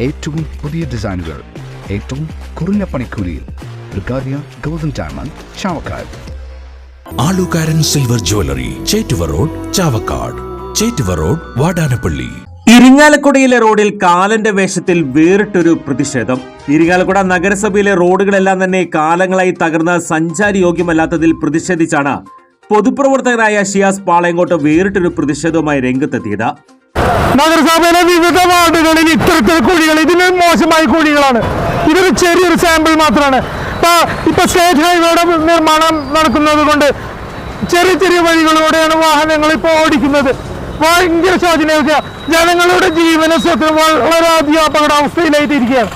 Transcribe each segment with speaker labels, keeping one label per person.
Speaker 1: ഏറ്റവും പുതിയ ഡിസൈനുകൾ ഏറ്റവും കുറഞ്ഞ പണിക്കൂലിയിൽ golden diamond Chavakkad.
Speaker 2: Alukkaran silver jewellery Chettuva road Chavakkad. Chettuva road Vadanappally.
Speaker 3: ഇരിങ്ങാലക്കുടയിലെ റോഡിൽ കാലന്റെ വേഷത്തിൽ വേറിട്ടൊരു പ്രതിഷേധം. ഇരിങ്ങാലക്കുട നഗരസഭയിലെ റോഡുകളെല്ലാം തന്നെ കാലങ്ങളായി തകർന്ന സഞ്ചാരി യോഗ്യമല്ലാത്തതിൽ പ്രതിഷേധിച്ചാണ് പൊതുപ്രവർത്തകരായ ഷിയാസ് പാളയങ്കോട്ട് വേറിട്ടൊരു പ്രതിഷേധവുമായി രംഗത്തെത്തിയത്.
Speaker 4: നഗരസഭയിലെ വിവിധ വാർഡുകളിൽ ഇത്തരത്തിൽ കുഴികൾ ഇതിന് മോശമായ കുഴികളാണ്. ഇതൊരു ചെറിയൊരു സാമ്പിൾ മാത്രമാണ്. ഇപ്പൊ ഇപ്പൊ സ്റ്റേറ്റ് ഹൈവേയുടെ നിർമ്മാണം നടക്കുന്നത് കൊണ്ട് ചെറിയ ചെറിയ വഴികളിലൂടെയാണ് വാഹനങ്ങൾ ഇപ്പോൾ ഓടിക്കുന്നത്. ഭയങ്കര ശോചനീയ ജനങ്ങളുടെ ജീവന സ്വത്ത് വളരെയധികം അപകടാവസ്ഥയിലായിട്ട് ഇരിക്കുകയാണ്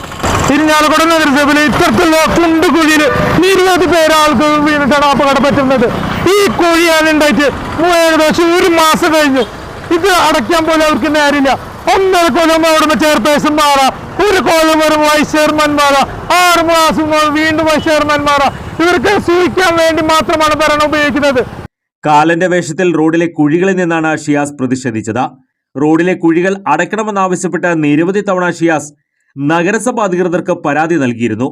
Speaker 4: ഇരിഞ്ഞാലക്കുട നഗരസഭയിൽ ഇത്തരത്തിലുള്ള കുണ്ട് കുഴിയിൽ നിരവധി പേര് ആൾക്ക് വീണിട്ടാണ് അപകടം പറ്റുന്നത്. ഈ കുഴിയാണ് ഉണ്ടായിട്ട് ഏകദേശം ഒരു മാസം കഴിഞ്ഞു. ഇത് അടയ്ക്കാൻ പോലും അവർക്ക് നേരില്ല. ഒന്നര കൊല്ലം അവിടുന്ന് ചെയർപേഴ്സൺ മാറാം. ഒരു കൊല്ലം വരും വൈസ് ചെയർമാൻ മാറാം. ആറ് മാസം വീണ്ടും വൈസ് ചെയർമാൻ മാറാം. ഇവർക്ക് സൂക്ഷിക്കാൻ വേണ്ടി മാത്രമാണ് ഭരണം ഉപയോഗിക്കുന്നത്.
Speaker 3: കാലന്റെ വേഷത്തിൽ റോഡിലെ കുഴികളിൽ നിന്നാണ് ഷിയാസ് പ്രതിഷേധിച്ചത്. റോഡിലെ കുഴികൾ അടയ്ക്കണമെന്നാവശ്യപ്പെട്ട് നിരവധി തവണ ഷിയാസ് നഗരസഭ അധികൃതർക്ക് പരാതി നൽകിയിരുന്നു.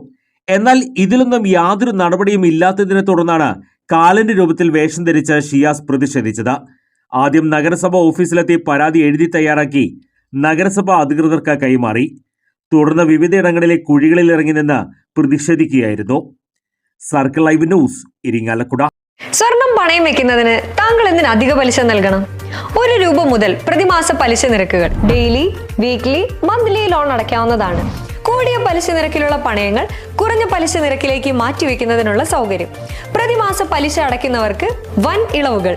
Speaker 3: എന്നാൽ ഇതിലൊന്നും യാതൊരു നടപടിയും ഇല്ലാത്തതിനെ തുടർന്നാണ് കാലന്റെ രൂപത്തിൽ വേഷം ധരിച്ച ഷിയാസ് പ്രതിഷേധിച്ചത്. ആദ്യം നഗരസഭ ഓഫീസിലെത്തി പരാതി എഴുതി തയ്യാറാക്കി നഗരസഭ അധികൃതർക്ക് കൈമാറി. തുടർന്ന് വിവിധയിടങ്ങളിലെ കുഴികളിൽ ഇറങ്ങി നിന്ന് പ്രതിഷേധിക്കുകയായിരുന്നു. Circle live news Irinjalakuda.
Speaker 5: സ്വർണം പണയം വെക്കുന്നതിന് താങ്കൾ എന്തിന് അധിക പലിശ നൽകണം? ഒരു രൂപ മുതൽ പ്രതിമാസ പലിശ നിരക്കുകൾ ഡെയിലി വീക്ക്ലി മന്ത്ലി ലോൺ അടയ്ക്കാവുന്നതാണ്. കൂടിയ പലിശ നിരക്കിലുള്ള പണയങ്ങൾ കുറഞ്ഞ പലിശ നിരക്കിലേക്ക് മാറ്റിവെക്കുന്നതിനുള്ള സൗകര്യം. പ്രതിമാസ പലിശ അടയ്ക്കുന്നവർക്ക് വൻ ഇളവുകൾ.